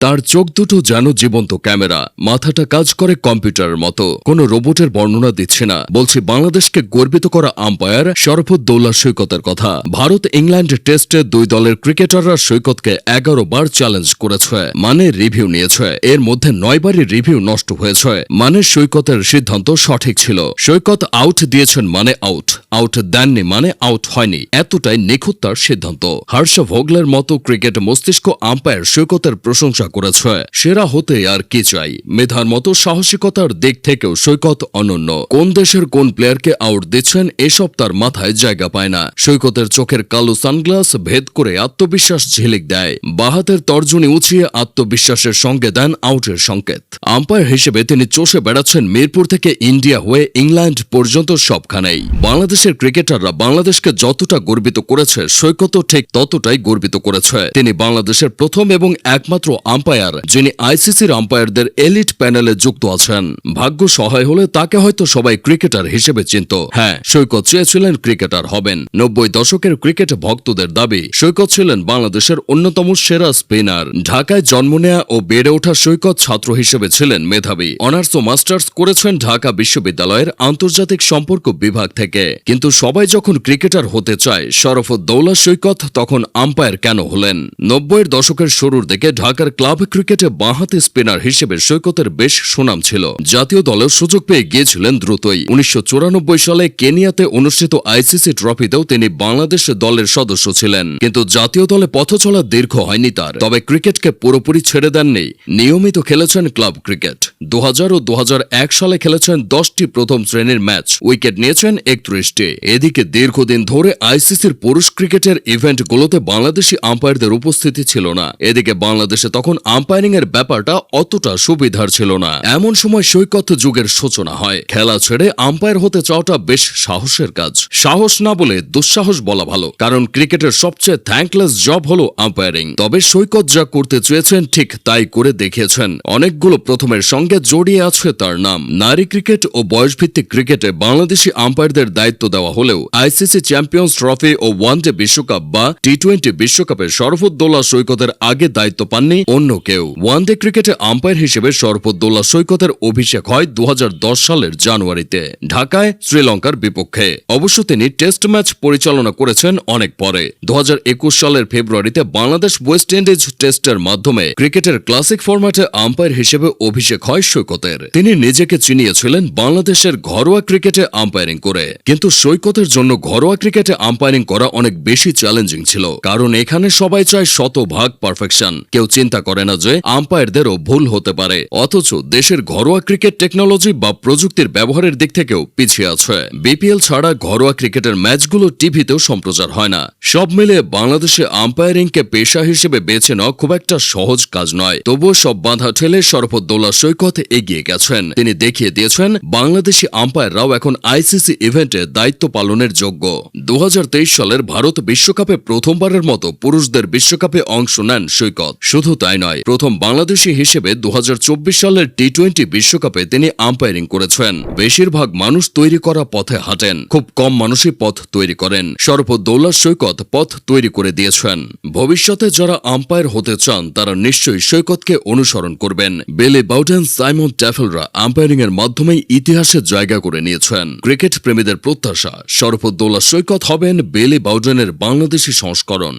তার চোখ দুটো যেন জীবন্ত ক্যামেরা। মাথাটা কাজ করে কম্পিউটারের মতো। কোনো রোবটের বর্ণনা দিচ্ছে না। বলছি, বাংলাদেশকে গর্বিত করা আম্পায়ার শরফুদ্দৌলা সৈকতের কথা। ভারত ইংল্যান্ড টেস্টে দুই দলের ক্রিকেটাররা সৈকতকে এগারো বার চ্যালেঞ্জ করেছে মানে রিভিউ নিয়েছে। এর মধ্যে নয়বারই রিভিউ নষ্ট হয়েছে মানে সৈকতের সিদ্ধান্ত সঠিক ছিল। সৈকত আউট দিয়েছেন মানে আউট আউট দেননি মানে আউট হয়নি। এতটাই নিখুঁত তার সিদ্ধান্ত। হর্ষ ভোগলের মতো ক্রিকেট মস্তিষ্ক আম্পায়ার সৈকতের প্রশংসা করেছে। সেরা হতে আর কি চাই? মেধার মতো সাহসিকতার দিক থেকেও সৈকত অনন্য। কোন দেশের কোন প্লেয়ারকে আউট দিচ্ছেন, এসব তার মাথায় জায়গা পায় না। সৈকতের চোখের কালো সানগ্লাস ভেদ করে আত্মবিশ্বাস ঝিলিক দেয়। বাহাতের তর্জনী উঁচিয়ে আত্মবিশ্বাসের সঙ্গে দেন আউটের সংকেত। আম্পায়ার হিসেবে তিনি চষে বেড়াচ্ছেন মিরপুর থেকে ইন্ডিয়া হয়ে ইংল্যান্ড পর্যন্ত সবখানেই। বাংলাদেশের ক্রিকেটাররা বাংলাদেশকে যতটা গর্বিত করেছে সৈকত ঠিক ততটাই গর্বিত করেছে। তিনি বাংলাদেশের প্রথম এবং একমাত্র আম্পায়ার, যিনি আইসিসির আম্পায়ারদের এলিট প্যানেলে যুক্ত আছেন। ভাগ্য সহায় হলে তাকে হয়তো সবাই ক্রিকেটার হিসেবে চিনত। হ্যাঁ সৈকত চেয়েছিলেন ক্রিকেটার হবেন। নব্বই দশকের ক্রিকেট ভক্তদের দাবি, সৈকত ছিলেন বাংলাদেশের অন্যতম সেরা স্পিনার। ঢাকায় জন্ম নেয়া ও বেড়ে ওঠা সৈকত ছাত্র হিসেবে ছিলেন মেধাবী। অনার্স ও মাস্টার্স করেছেন ঢাকা বিশ্ববিদ্যালয়ের আন্তর্জাতিক সম্পর্ক বিভাগ থেকে। কিন্তু সবাই যখন ক্রিকেটার হতে চায় শরফুদ্দৌলা সৈকত তখন আম্পায়ার কেন হলেন? নব্বইয়ের দশকের শুরুর দিকে ঢাকার ক্লাব ক্রিকেটে বাঁহাতি স্পিনার হিসেবে সৈকতের বেশ সুনাম ছিল। জাতীয় দলের সুযোগ পেয়ে গিয়েছিলেন দ্রুতই। উনিশশো চুরানব্বই সালে কেনিয়াতে অনুষ্ঠিত আইসিসি ট্রফিতেও তিনি বাংলাদেশ দলের সদস্য ছিলেন। কিন্তু জাতীয় দলে পথ চলা দীর্ঘ হয়নি তার। তবে ক্রিকেটকে পুরোপুরি ছেড়ে দেননি। নিয়মিত খেলেছেন ক্লাব ক্রিকেট। দু হাজার ও দু হাজার এক সালে খেলেছেন দশটি প্রথম শ্রেণির ম্যাচ। উইকেট নিয়েছেন একত্রিশটি। এদিকে দীর্ঘদিন ধরে আইসিসির পুরুষ ক্রিকেটের ইভেন্টগুলোতে বাংলাদেশি আম্পায়ারদের উপস্থিতি ছিল না। এদিকে বাংলাদেশে তখন আম্পায়ারিং এর ব্যাপারটা অতটা সুবিধার ছিল না। এমন সময় সৈকত যুগের সূচনা হয়। খেলা ছেড়ে আম্পায়ার হতে চাওয়াটা বেশ সাহসের কাজ। সাহস না বলে দুঃসাহস বলা ভালো, কারণ ক্রিকেটের সবচেয়ে থ্যাঙ্কলেস জব হলো আম্পায়ারিং। তবে সৈকত যা করতে চেয়েছেন ঠিক তাই করে দেখিয়েছেন। অনেকগুলো প্রথমের সঙ্গে জড়িয়ে আছে তার নাম। নারী ক্রিকেট ও বয়সভিত্তিক ক্রিকেটে বাংলাদেশি আম্পায়ারদের দায়িত্ব দেওয়া হলেও আইসিসি চ্যাম্পিয়ন্স ট্রফি ও ওয়ানডে বিশ্বকাপ বা টি টোয়েন্টি বিশ্বকাপে শরফুদ্দৌলা সৈকতের আগে দায়িত্ব পাননি অন্য কেউ। ওয়ানডে ক্রিকেটে আম্পায়ার হিসেবে শরফুদ্দৌলা সৈকতের অভিষেক হয় দু হাজার দশ সালের জানুয়ারিতে। ঢাকায় শ্রীলঙ্কার বিপক্ষে। অবশ্য তিনি টেস্ট ম্যাচ পরিচালনা করেছেন অনেক পরে। দু হাজার একুশ সালের ফেব্রুয়ারিতে বাংলাদেশ ওয়েস্ট ইন্ডিজ টেস্টের মাধ্যমে ক্রিকেটের ক্লাসিক ফরম্যাটে আম্পায়ার হিসেবে অভিষেক হয় সৈকতের। তিনি নিজেকে চিনিয়েছিলেন বাংলাদেশের ঘরোয়া ক্রিকেটে আম্পায়ারিং করে। কিন্তু সৈকতের জন্য ঘরোয়া ক্রিকেটে আম্পায়ারিং করা অনেক বেশি চ্যালেঞ্জিং ছিল। কারণ এখানে সবাই চায় শতভাগ পারফেকশন। কেউ চিন্তা করে না যে আম্পায়ারদেরও ভুল হতে পারে। অথচ দেশের ঘরোয়া ক্রিকেট টেকনোলজি বা প্রযুক্তির ব্যবহারের দিক থেকেও পিছিয়ে আছে। বিপিএল ছাড়া ঘরোয়া ক্রিকেটের ম্যাচগুলো টিভিতেও সম্প্রচার হয় না। সব মিলে বাংলাদেশে আম্পায়ারিংকে পেশা হিসেবে বেছে নেওয়া খুব একটা সহজ কাজ নয়। তবুও সব বাধা ঠেলে শরফুদ্দৌলা সৈকত এগিয়ে গেছেন। তিনি দেখিয়ে দিয়েছেন, বাংলাদেশি আম্পায়াররাও এখন আইসিসি ইভেন্টে দায়িত্ব পালনের যোগ্য। দু হাজার তেইশ সালের ভারত বিশ্বকাপে প্রথমবারের মতো পুরুষদের বিশ্বকাপে অংশ নেন সৈকত। শুধু তাই নয়। প্রথম বাংলাদেশি হিসেবে দু হাজার চব্বিশ সালের টি টোয়েন্টি বিশ্বকাপে তিনি আম্পায়ারিং করেছেন। বেশিরভাগ মানুষ তৈরি করা পথে হাঁটেন। খুব কম মানুষই পথ তৈরি করেন। শরফুদ্দৌলা সৈকত পথ তৈরি করে দিয়েছেন। ভবিষ্যতে যারা আম্পায়ার হতে চান, তারা নিশ্চয়ই সৈকতকে অনুসরণ করবেন। বেলি বাউডেন সাইমন ট্যাফেলরা আম্পায়ারিং এর মাধ্যমেই ইতিহাসে জায়গা করে নিয়েছেন। ক্রিকেট প্রেমীদের প্রত্যাশা শরফুদ্দৌলা সৈকত হবেন বেলি বাউডেনের বাংলাদেশি সংস্করণ।